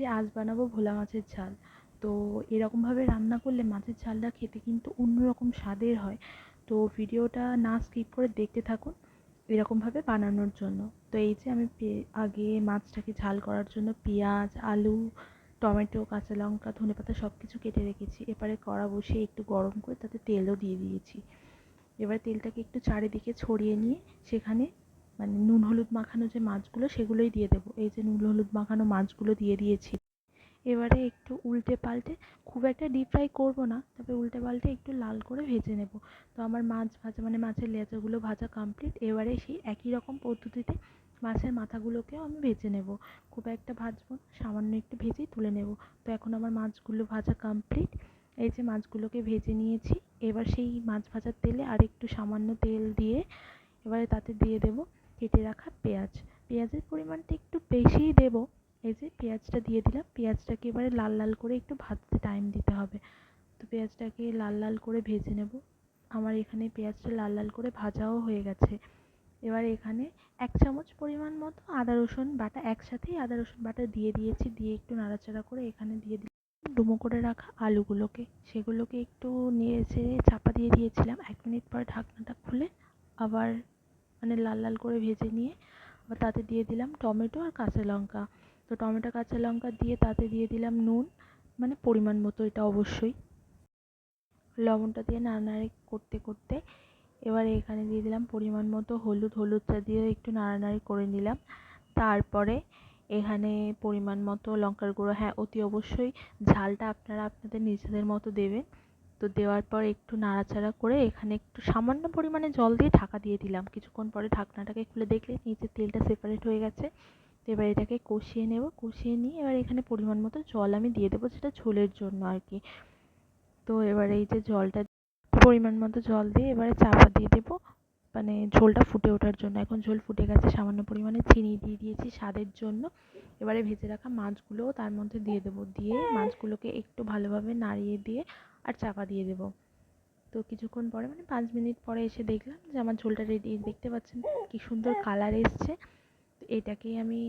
যে আজ বানাবো ভোলা মাছের ঝাল। তো এরকমভাবে রান্না করলে মাছের ঝালটা খেতে কিন্তু অন্যরকম স্বাদের হয়। তো ভিডিওটা না স্কিপ করে দেখতে থাকুন এরকমভাবে বানানোর জন্য। তো এই যে আমি আগে মাছটাকে ঝাল করার জন্য পেঁয়াজ, আলু, টমেটো, কাঁচা লঙ্কা, ধনেপাতা সব কিছু কেটে রেখেছি। এবারে কড়া বসিয়ে একটু গরম করে তাতে তেলও দিয়ে দিয়েছি। এবার তেলটাকে একটু চারিদিকে ছড়িয়ে নিয়ে সেখানে মানে নুন হলুদ মাখানো যে মাছগুলো সেগুলোই দিয়ে দেবো। এই যে নুন হলুদ মাখানো মাছগুলো দিয়ে দিয়েছি। এবারে একটু উল্টে পাল্টে খুব একটা ডিপ ফ্রাই করব না, তবে উল্টে পাল্টে একটু লাল করে ভেজে নেব। তো আমার মাছ ভাজা মানে মাছের লেজাগুলো ভাজা কমপ্লিট এবারে সেই একই রকম পদ্ধতিতে মাছের মাথাগুলোকেও আমি ভেজে নেব। খুব একটা ভাজবো না, সামান্য একটু ভেজেই তুলে নেব। তো এখন আমার মাছগুলো ভাজা কমপ্লিট এই যে মাছগুলোকে ভেজে নিয়েছি। এবার সেই মাছ ভাজার তেলে আর একটু সামান্য তেল দিয়ে এবারে তাতে দিয়ে দেব। কেটে রাখা পেঁয়াজ। পেঁয়াজের পরিমাণটা একটু বেশিই দেব। এই যে পেঁয়াজটা দিয়ে দিলাম। পেঁয়াজটাকে এবারে লাল লাল করে একটু ভাজতে টাইম দিতে হবে। তো পেঁয়াজটাকে লাল লাল করে ভেজে নেব। আমার এখানে পেঁয়াজটা লাল লাল করে ভাজাও হয়ে গেছে। এবার এখানে এক চামচ পরিমাণ মতো আদা, রসুন বাটা একসাথেই আদা, রসুন বাটা দিয়ে দিয়েছি। দিয়ে একটু নাড়াচাড়া করে এখানে দিয়ে দিলাম ডুমো করে রাখা আলুগুলোকে। সেগুলোকে একটু নেড়ে চেড়ে চাপা দিয়ে দিয়েছিলাম। এক মিনিট পর ঢাকনাটা খুলে আবার মানে লাল লাল করে ভেজে নিয়ে আবার তাতে দিয়ে দিলাম টমেটো আর কাঁচা লঙ্কা। তো টমেটো, কাঁচা লঙ্কা দিয়ে তাতে দিয়ে দিলাম নুন মানে পরিমাণ মতো এটা অবশ্যই। লবণটা দিয়ে নাড়ানাড়ি করতে করতে এবারে এখানে দিয়ে দিলাম পরিমাণ মতো হলুদ। হলুদটা দিয়ে একটু নাড়ানাড়ি করে নিলাম। তারপরে এখানে পরিমাণ মতো লঙ্কার গুঁড়ো হ্যাঁ অতি অবশ্যই ঝালটা আপনারা আপনাদের নিজেদের মতো দেবেন। তো দেওয়ার পর একটু নাড়াচাড়া করে এখানে একটু সামান্য পরিমাণে জল দিয়ে ঢাকা দিয়ে দিলাম। কিছুক্ষণ পরে ঢাকনাটাকে খুলে দেখলে নিচে তেলটা সেপারেট হয়ে গেছে। এবার এটাকে কষিয়ে নেব। কষিয়ে নিয়ে এবার এখানে পরিমাণ মতো জল আমি দিয়ে দেবো সেটা ঝোলের জন্য আর কি। তো এবার এই যে জলটা, পরিমাণ মতো জল দিয়ে এবারে চাপা দিয়ে দেবো। মানে ঝোলটা ফুটে ওঠার জন্য। এখন ঝোল ফুটে গেছে, সামান্য পরিমাণে চিনি দিয়ে দিয়েছি স্বাদের জন্য। এবারে ভেজে রাখা মাছগুলোও তার মধ্যে দিয়ে দেবো। দিয়ে মাছগুলোকে একটু ভালোভাবে নাড়িয়ে দিয়ে আর চাপা দিয়ে দেবো। তো কিছুক্ষণ পরে মানে পাঁচ মিনিট পরে এসে দেখলাম যে আমার ঝোলটা রেডি দেখতে পাচ্ছেন কি সুন্দর কালার এসছে। তো এটাকেই আমি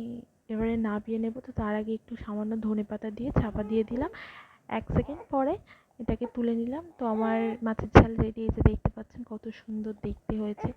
এবারে নামিয়ে নেব। তো তার আগে একটু সামান্য ধনে পাতা দিয়ে চাপা দিয়ে দিলাম। এক সেকেন্ড পরে এটাকে তুলে নিলাম। তো আমার মাছের ঝাল রেডি হয়েছে দেখতে পাচ্ছেন কত সুন্দর দেখতে হয়েছে।